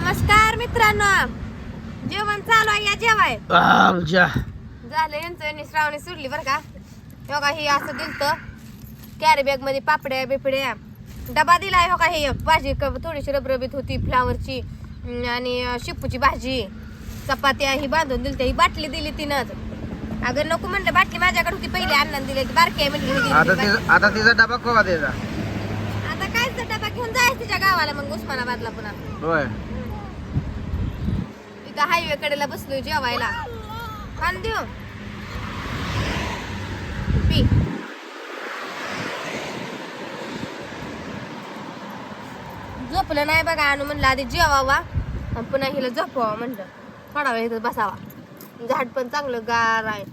नमस्कार मित्रांनो. जेवण चालू आहे या जेवाय. झालं यांचं यांनी श्रावणी सुटली बरं का? बघा ही असं दिलत. कॅरी बॅगमध्ये पापड्या बिपड्या. डबा दिलाय हो का हे भाजी क- थोडीशी रबरबीत होती फ्लावरची आणि शेपूची भाजी. चपात्या ही बांधून दिलते ही बाटली दिली तिनं. अगं नको म्हणलं बाटली माझ्याकडे होती पहिली अण्णाने दिली बारकी आहे म्हणली ही आता. तिचा डबा कवा द्यायचा? आता काय डबा घेऊन जायचं तिच्या गावाला मग उस्मानाबादला पुन्हा. इथं हायवे कडेला बसलोय जेवायला. पान देऊ पी. झोपलं नाही बघा आणू म्हणलं आधी जेवावा. पुन्हा हिला झोपवा म्हणलं. थोडा वेळ इथं बसावा. झाड पण चांगलं गार आहे.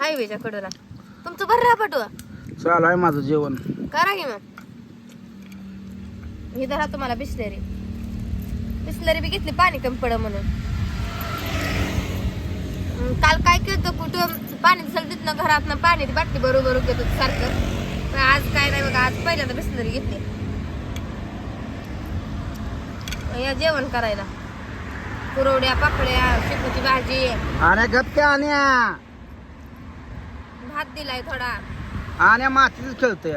हायवेच्या कडेला. तुमचं बरं राहा पटू चालू आहे माझं जेवण. करा की मग. ही धरा तुम्हाला बिस्लरी. बिस्लरी बी घेतली पाणी कमी पड म्हणून. काल काय केलं कुठं? पाणी दिसलं ना घरात पाणी ती बाटली बरोबर घेत होती सारखं. पण आज काय नाही बघा आज पहिल्यांदा बिस्लरी घेतली. या जेवण करायला. कुरवड्या पापड्या शेपूची भाजी. आणि गप्प्या आण्या. भात दिलाय थोडा. आण्या मातीच खेळतोय.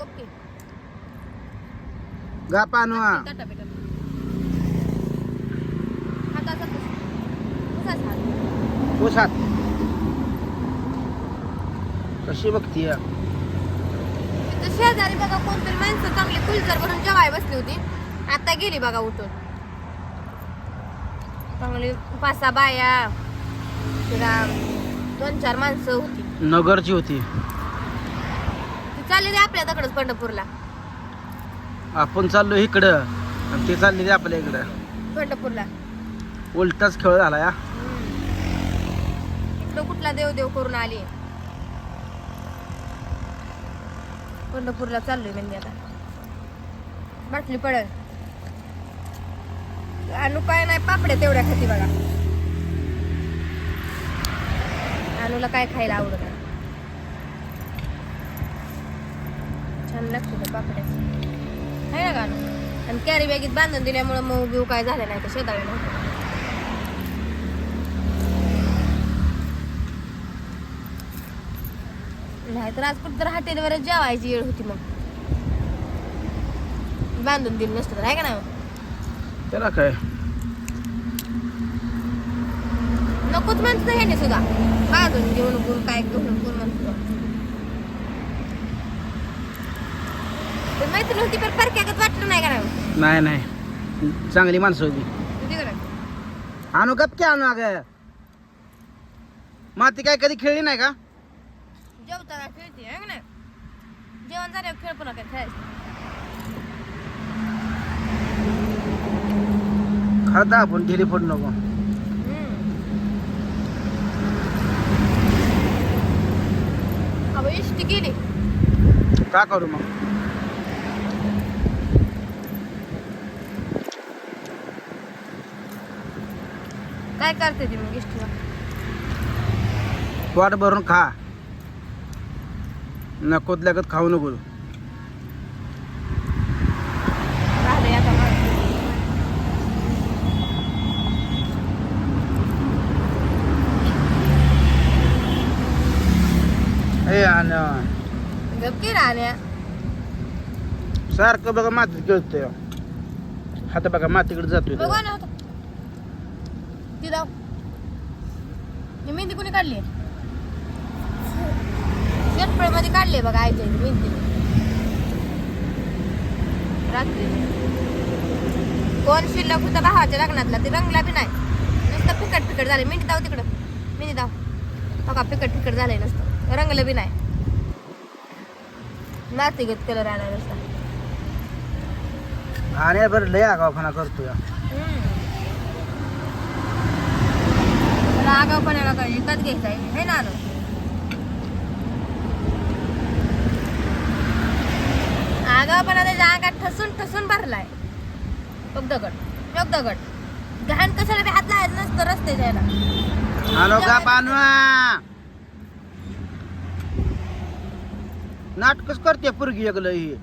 गप्पी. गाप आणू. पोसात कशी बघतीय शेजारी बघा कोणतरी माणसं चांगली कुलचर भरून जेवाय बसली होती. आता गेली बघा उठून. चांगली पाच सहा बाया तिला दोन चार माणसं होती. नगरची होती. ती चालली रे आपल्या दकडच पंढरपूरला. आपण चाललो इकडं आणि ते चालली आपल्या इकडं. पंढरपूरला. उलटाच खेळ झाला या. कुठला देव देव करून आली? पंढरपूरला चाललोय म्हणजे आता. बाटली पडल अनु काय नाही पापड्या तेवढ्या खाती बघा. अनुला काय खायला आवडत छान लागते त्या पापड्या. आहे ना का आणि कॅरी बॅगीत बांधून दिल्यामुळे मऊ बिऊ काय झालं नाही तर शेताळी नव्हतं नाही तर आज कुठं तर हॉटेलवर जेवायची वेळ होती मग. बांधून दिलं नसतं तर आहे का नाही त्याला काय? नकोच म्हणतो ह्याने सुद्धा. बांधून घेऊ नको काय घेऊ नको म्हणतो. मैत्रीण होती पण परक्यागत वाटलं नाही का नाही नाही चांगली माणसं होती? आणू गपक्या आणू अगं? माती काय कधी खेळली नाही का? जेवताना खेळते आहे नाही जेवण झाल्यावर खेळ पुन्हा काय खेळायचं खाता आपण ढिली फोड नको इष्टी गेली का करू मग काय करते ती मग इष्टीला पोट भरून खा नकोत लागत खाऊ नको. सारखं बघा मातीत खेळतोय. हात बघा मातीकडे जातोय तो. बघा ना आता. ती दाव. ही मेहंदी कोणी काढली? मध्ये काढली बघा इथे मेहंदी रात्री. कोण शिल्लक होता भावाच्या लग्नातला. ते रंगला बी नाही. नुसतं फिकट फिकट झाले मेहंदी दाव तिकडं. मेहंदी दाव. बघा फिकट फिकट झालंय नुसतं. रंगलं बी नाही. नातीगत कलर आला नुसता. आणि बरं लय आगावपणा करतोय. रागावपणाला काय एकच घ्यायचा आहे. हे ना ठसून ठसून भरलाय. बघ दगड बघ दगड घाण कशाला बी हात लावायचं नसतं रस्ते जायला आणू का पानवा? नाटकच करते पुरगी एकलं ही.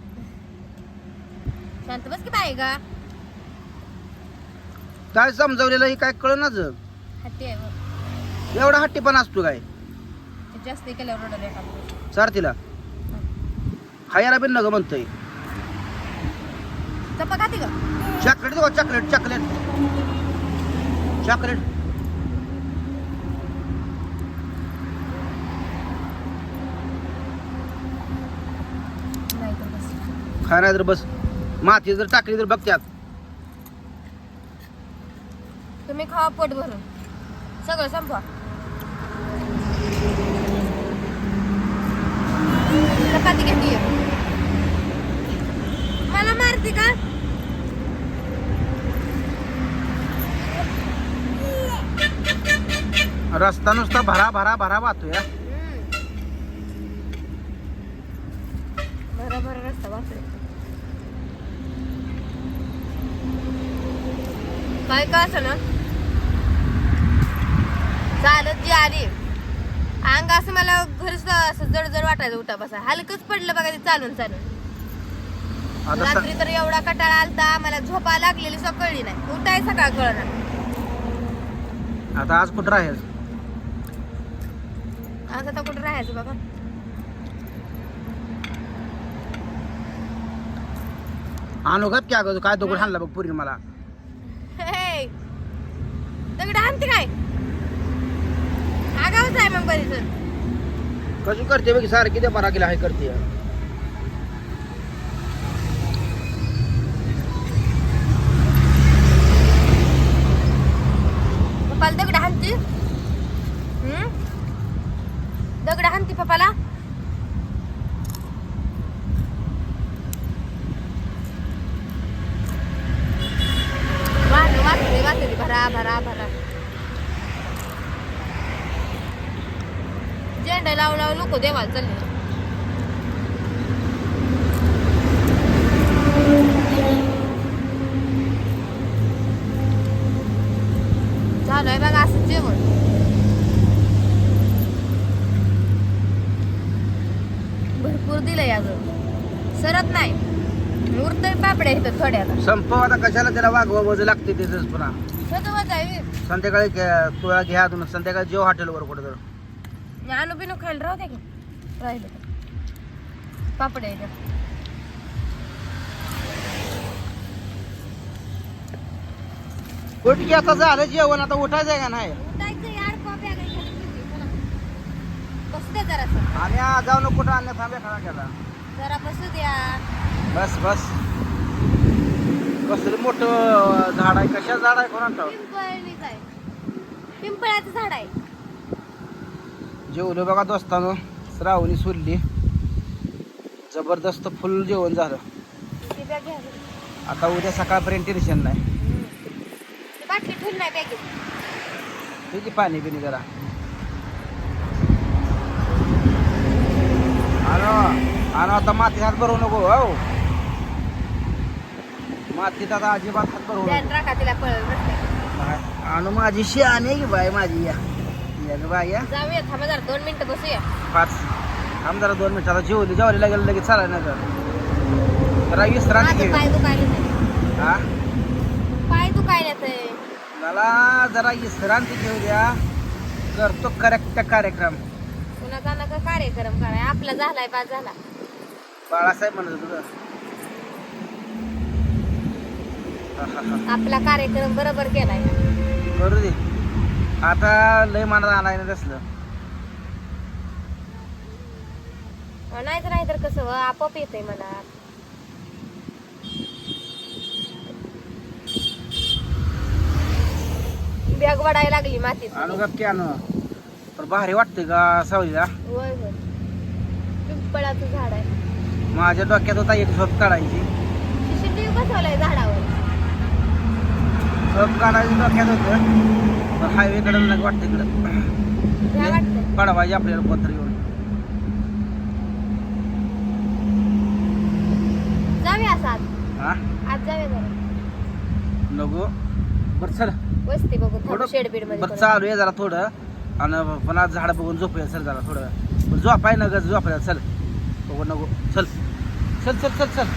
शांत बस की बाई का काय समजवलेलं हे काय कळनाच हत्ती आहे वर. एवढा हट्टीपणा असतो काय? ते जास्त केल्यावर रडलं तिला खायला बिन नग म्हणतोय. चॉकलेट देऊ चॉकलेट चॉकलेट. चॉकलेट. खाय नाही तर बस. माती जर टाकली तर बघत्यात तुम्ही खावा पोट भरून. सगळं संपवा चपाती घेतली मला मारते का रस्ता नुसता भरा भरा भरा वाहतोय. भरा भरा रस्ता वाचले काय का असं ना? चालत जी आली. अंग असं मला घर असं जड जड वाटायचं उठा बसा. हलकच पडलं बघा ते चालून चालून. रात्री तर एवढा कटाळा आलता मला झोपा लागलेली सकाळी नाही. उठाय सकाळ कळणार आता आज कुठं राहील? आज आता कुठं राहायचं बाबा आणू गप क्या गं काय दगड हाणला बघ पुरी मला. हे, दगड आणते काय? आगावच आहे मग बरीच कशी करते बघ सारखी ते बरा गेला आहे करते. दगड हाणते पप्पाला वाट वाचते वाचते भरा भरा भरा. झेंडा लावू लावू लोक देवाला चालले चालू आहे बघा असं जेवण भरपूर दिलंय अजून सरत नाही उरतय पापड्या इथं थोड्याला संपव आता कशाला त्याला वागवा वज लागते त्याच पुन्हा. स्वतः संध्याकाळी घ्या- तुला घ्या तुम्ही संध्याकाळी जेव हॉटेलवर कुठं तर आणू बिनू खायला राहू की. राहिले तर. पापड्या इथं. कुठे आता झालं जेवण आता उठायचं आहे का नाही? यार कॉप्या बसू जाऊ नको कुठं आणण्या थांब्या खाना केला जरा बसू द्या. बस बस. कसलं मोठं झाड आहे? कशा झाड आहे कोणा ठाऊक? पिंपळीच आहे. पिंपळाचं झाड आहे. जेवलो बघा दोस्तानो. श्रावणी सुरली. जबरदस्त फुल जेवण झालं. ती बॅग घ्या. ती आता उद्या सकाळपर्यंत टेन्शन नाही. बाटली ठेवून नाही बॅगेत तुझी पाणी बिनी जरा. आणो आणो आता मातीत हात भरवू नको हो. मातीत आता अजिबात हात नको राखा तिला रस्त्यात आणू माझी शान आहे की बाय माझी या. या ग बाय या. जाऊया थांबा जरा दोन मिनिटं बसूया. पाच. थांब जरा दोन मिनिट आता जेवली जेवायला गेलं लगेच चालाय नाही तर. जरा विश्रांती माझं घे पाय दुखायला नाही हा? पाय दुखायलाच आहे मला जरा विश्रांती घेऊ द्या करतो करेक्ट कार्यक्रम. कुणाचा नका कार्यक्रम कराय? आपला झालाय बाद झाला. बाळासाहेब म्हणत तुझं आपला कार्यक्रम बरोबर केलाय. करू दे. आता लय मनात आणाय नाही तसलं नाही तर नाही तर कसं व, आपोआप येतंय मनात बॅग वडायला लागली मातीत. आणू का की आणू? पण भारी वाटते का सावलीला? होय होय. पिंपळाचं झाड आहे. माझ्या डोक्यात होता एक झोप काढायची. शिशिटी बसवलंय झाडावर. झोप काढायची डोक्यात होतं पण हायवे कडे नाही वाटतं इकडं. वाटतंय? काढावायची आपल्याला पत्र येऊन जाऊया आज हा? आज जाऊया जरा. नको. बरं चल. वस्ती बघू थोडं शेड बीड बरं मध्ये चालू आहे जरा थोडं. आणि पुन्हा झाड बघून झोपूया चल जरा थोडं. बरं झोपाय न ग झोपायला चल. बघू नको. चल. चल चल चल चल.